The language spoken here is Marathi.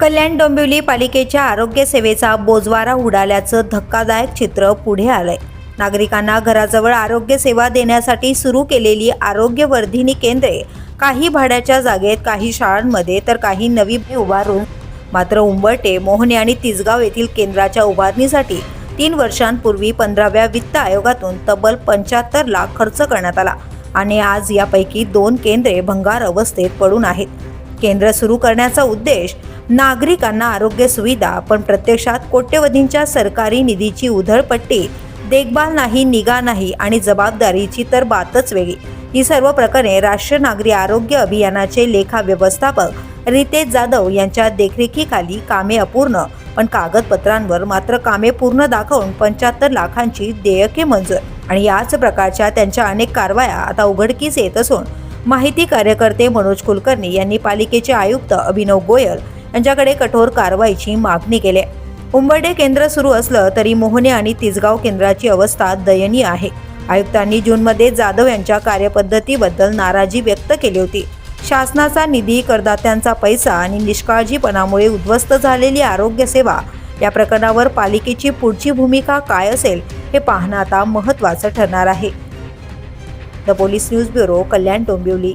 कल्याण डोंबिवली पालिकेच्या आरोग्य सेवेचा बोजवारा उडाल्याचं धक्कादायक चित्र पुढे आलंय. नागरिकांना घराजवळ आरोग्य सेवा देण्यासाठी सुरू केलेली आरोग्यवर्धिनी केंद्रे काही भाड्याच्या जागेत काही शाळांमध्ये तर काही नवी उभारून मात्र उंबरटे मोहने आणि तिसगाव येथील केंद्राच्या उभारणीसाठी तीन वर्षांपूर्वी पंधराव्या वित्त आयोगातून तब्बल पंच्याहत्तर लाख खर्च करण्यात आला आणि आज यापैकी दोन केंद्रे भंगार अवस्थेत पडून आहेत. केंद्र सुरू करण्याचा उद्देश नागरिकांना आरोग्य सुविधा पण प्रत्यक्षात कोट्यवधींच्या सरकारी निधीची उधळपट्टी देखभाल नाही निगा नाही आणि जबाबदारीची तर बातच वेगळी. ही सर्व प्रकरणे राष्ट्रीय नागरी आरोग्य अभियानाचे लेखा व्यवस्थापक रितेश जाधव यांच्या देखरेखीखाली कामे अपूर्ण पण कागदपत्रांवर मात्र कामे पूर्ण दाखवून पंच्याहत्तर लाखांची देयके मंजूर. आणि याच प्रकारच्या त्यांच्या अनेक कारवाया आता उघडकीस येत असून माहिती कार्यकर्ते मनोज कुलकर्णी यांनी पालिकेचे आयुक्त अभिनव गोयल यांच्याकडे कठोर कारवाईची मागणी केली आहे. उंबर्डे केंद्र सुरू असलं तरी मोहने आणि तिसगाव केंद्राची अवस्था दयनीय आहे. आयुक्तांनी जूनमध्ये जाधव यांच्या कार्यपद्धतीबद्दल नाराजी व्यक्त केली होती. शासनाचा निधी करदात्यांचा पैसा आणि निष्काळजीपणामुळे उद्ध्वस्त झालेली आरोग्य सेवा या प्रकरणावर पालिकेची पुढची भूमिका काय असेल हे पाहणं आता महत्त्वाचं ठरणार आहे. The police news bureau Kalyan Dombivli.